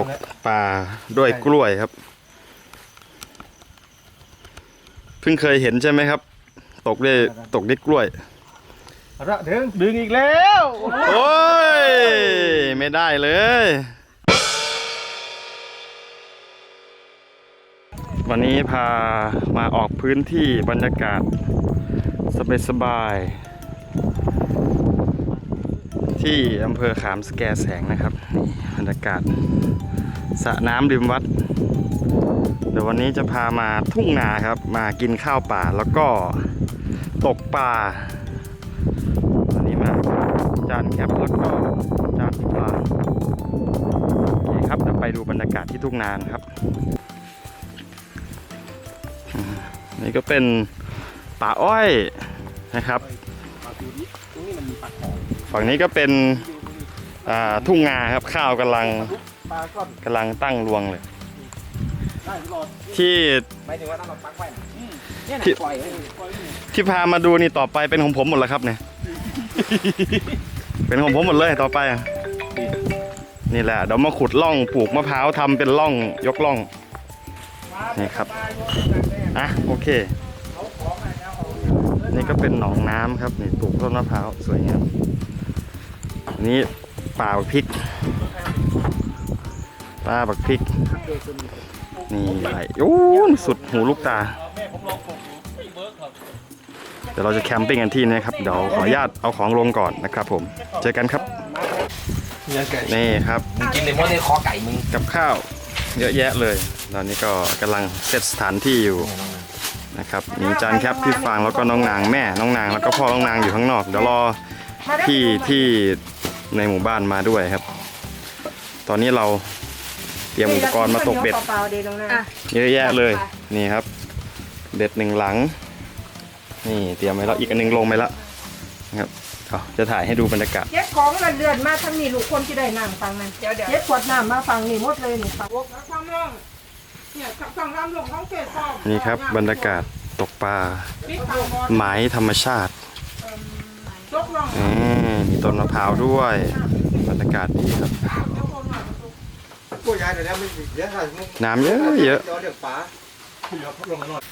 ตกปลาด้วยกล้วยครับ เพิ่งเคยเห็นใช่ไหมครับ ตกด้วยตกด้วยกล้วยระดึงดึงอีกแล้ว โอ้ย ไม่ได้เลย วันนี้พามาออกพื้นที่บรรยากาศ สบายๆ ที่อำเภอขามสแกแสงนะครับนี่บรรยากาศสระน้ำริมวัด เดี๋ยววันนี้จะพามาทุ่งนาครับ มากินข้าวป่าแล้วก็ตกปลาวันนี้มาจานแคปแล้วก็จานปลาโอเคครับเดี๋ยวไปดูบรรยากาศที่ทุ่งนานครับ นี่ก็เป็นป่าอ้อยนะครับ ฝั่งนี้ก็เป็นทุ่งนาครับข้าวกำลังกำลังตั้งรวงเลยที่ที่ที่พามาดูนี่ต่อไปเป็นของผมหมดแล้วครับเนี่ยเป็นของผมหมดเลยต่อไปนี่แหละเดี๋ยวมาขุดร่องปลูกมะพร้าวทำเป็นร่องยกร่องนี่ครับอะโอเค นี่ก็เป็นหนองน้ำครับนี่ปลูกต้นมะพร้าวสวยงาม นนี้ป่าบักพริกป่าบักพริก นี่ใหญ่โอ้สุดหูลูกตา เดี๋ยวเราจะแคมปิ้งกันที่นี่ครับ เดี๋ยวขออนุญาตเอาของลงก่อนนะครับผม เจอกันครับเนี่ยไก่นี่ครับ มึงกินเลยมดในคอไก่มึง กับข้าวเยอะแยะเลย ตอนนี้ก็กำลังเซตสถานที่อยู่นะครับ มีจานแคปพี่ฟางแล้วก็น้องนางแม่ น้องนางแล้วก็พ่อน้องนางอยู่ข้างนอก เดี๋ยวรอพี่ที่ ในหมู่บ้านมาด้วยครับ ตอนนี้เราเตรียมอุปกรณ์มาตกเบ็ด เปล่าๆดีตรงนั้นเยอะแยะเลยนี่ครับ เบ็ดหนึ่งหลัง นี่เตรียมไว้แล้วอีกอันหนึงลงไปแล้วนะครับเอาจะถ่ายให้ดูบรรยากาศเจ็ดของกันเดือนมาทั้งนี้ลูกคนที่ได้นั่งฟังนั่นเดี๋ยวเดี๋ยวเจ็ดขวดน้ำมาฟังนี่หมดเลยนี่ฟังวกแล้วฟังลงเนี่ยฟังลำลงท้องเกศฟองนี่ครับบรรยากาศตกปลา ปิดปากไม้ธรรมชาติ ยกลงอืมมีต้นมะพร้าวด้วยบรรยากาศดีครับกูย้ายเดี๋ยวนี้มันเยอะค่ะมึงน้ำเยอะเยอะเดี๋ยวเดี๋ยวปลาเดี๋ยวพัดลมมาหน่อย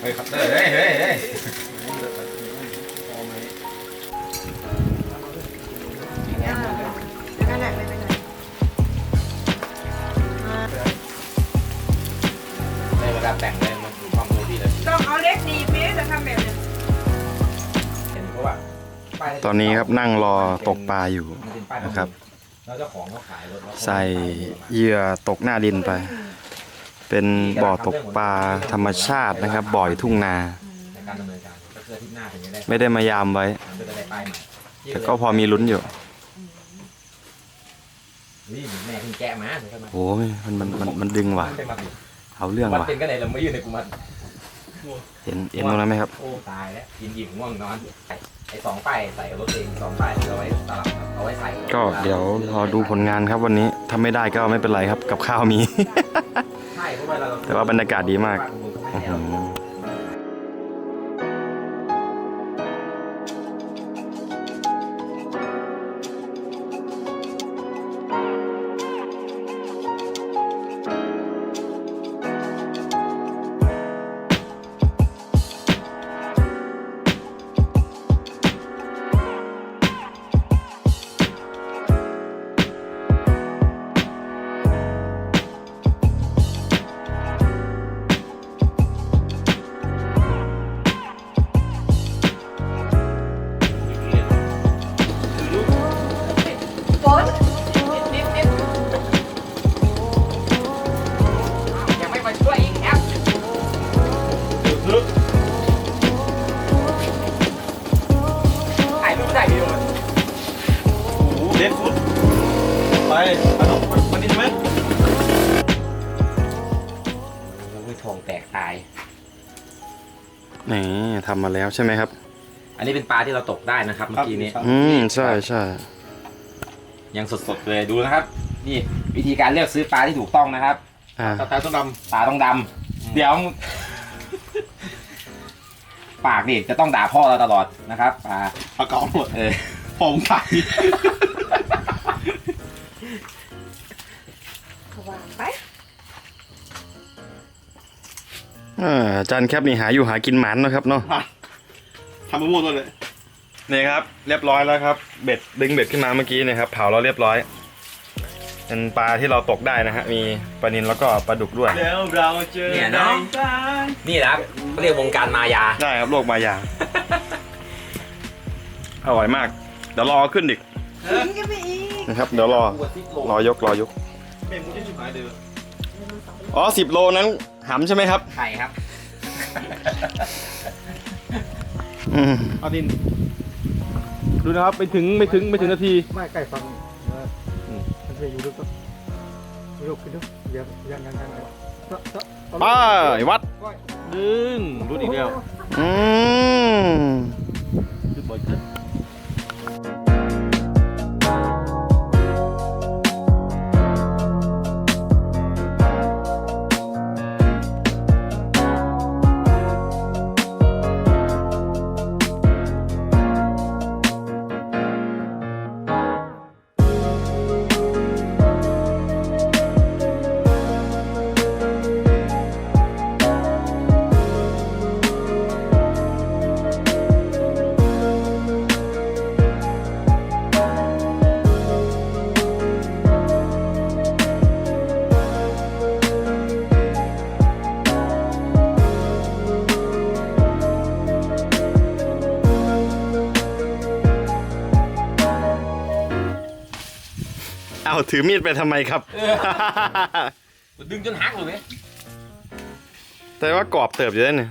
เฮ้ยครับเฮ้ยเฮ้ยเฮ้ยเฮ้ยไม่เป็นไรในเวลาแต่งเลย เลยต้องเอาเล็กดีเป๊ะจะทำแบบนี้เห็นเพราะว่าป้ายตอนนี้ครับนั่งรอตกปลาอยู่มันเป็นป้ายนะครับ แล้วเจ้าของเขาขายรถแล้วใส่เหยื่อตกหน้าดินไป เป็นบ่อตกปลาธรรมชาตินะครับ บ่อยทุ่งนา ในการดำเนินการก็คืออาทิตย์หน้าถึงจะได้ไม่ได้มายามไว้ มันจะได้ป้ายใหม่แต่ก็พอมีลุ้นอยู่นี่แม่เพิ่งแกะมาเดี๋ยวค่อยมาโอ้ยมันมันมันมันดึงว่ะ มันเป็นมาดิเอาเรื่องมันว่ะ เป็นก็ไหนเราไม่ยืนในกูมัน เห็นเห็นตรงนั้นไหมครับ โอ้ตายแล้วกินอิ่มง่วงนอนไอ้สองป้ายใส่รถเองสองป้ายที่เอาไว้สลับเอาไว้ใส่ก็เดี๋ยวรอดูผลงานครับวันนี้ถ้าไม่ได้ก็ไม่เป็นไรครับกับข้าวมี ใช่เพราะว่าเราแต่ว่าบรรยากาศดีมากไม่อื้อให้หืเอาอ เด็ดฟุตไปเอาน้องวันนี้ใช่ไหมไม่ทองแตกตาย นี่ทำมาแล้วใช่ไหมครับ อันนี้เป็นปลาที่เราตกได้นะครับ เมื่อกี้นี้ อืมใช่ใช่ยังสดๆเลยดูนะครับ นี่วิธีการเลือกซื้อปลาที่ถูกต้องนะครับอ่าตาตาต้องดปลาต้องดำเดี๋ยว ปากนี่จะต้องด่าพ่อเราตลอดนะครับปลาำปากกาหมดเออผมไป วางไปอจานแคบนี่หาอยู่หากินหมันนะครับเนาะทำมะม่วงด้วเลยนี่ครับ เรียบร้อยแล้วครับ เบ็ดดึงเบ็ดขึ้นมาเมื่อกี้นะครับ เผาเราเรียบร้อย เป็นปลาที่เราตกได้นะฮะมีปลานิลแล้วก็ปลาดุกด้วยเราเจอเนี่ยนะนี่นะครับเขาเรียกวงการมายาใช่ครับโลกมายา อร่อยมาก เดี๋ยวรอขึ้นอีก ทิ้กันไปอีก นะครับ เดี๋ยวรอ รอยก รอยก เป็นมูที่ชิบหายเดืออ๋อสิบโลนั้นหำใช่ไหมครับ ไข่ครับ อืมเอาดิน ดูนะครับไม่ถึงไม่ถึงไม่ถึงนาที ไม่ใกล้ฟังอืมมันจะอยู่ลึกก็ยกขึ้นดูเดี๋ยวยังยังยังยังซะซะเอาลงไปวัด ดึงรุดอีกแล้ว อืม ถือมีดไปทำไมครับดึงจนหักเลยแต่ว่ากรอบเติบอยู่ได้เนี่ย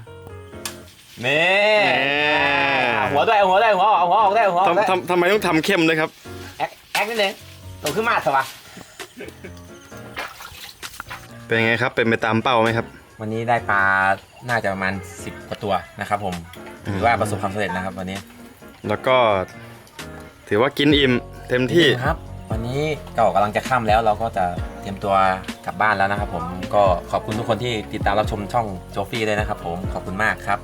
นี่แหมหัวด้วยหัวด้วยหัวเอาหัวออกได้หัวออกได้ทำทำทำไมต้องทำเข้มด้วยครับ แอคแอคนิดนึงโตขึ้นมาสวะเป็นไงครับ เป็นไปตามเป้าไหมครับ วันนี้ได้ปลาน่าจะประมาณ 10กว่าตัวนะครับผมถือว่าประสบความสำเร็จนะครับวันนี้ แล้วก็ ถือว่ากินอิ่มเต็มที่ครับ วันนี้เก่ากำลังจะข้ามแล้วเราก็จะเตรียมตัวกลับบ้านแล้วนะครับผมก็ขอบคุณทุกคนที่ติดตามรับชมช่องโจฟี่เลยนะครับผมขอบคุณมากครับ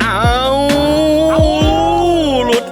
เอาหลุด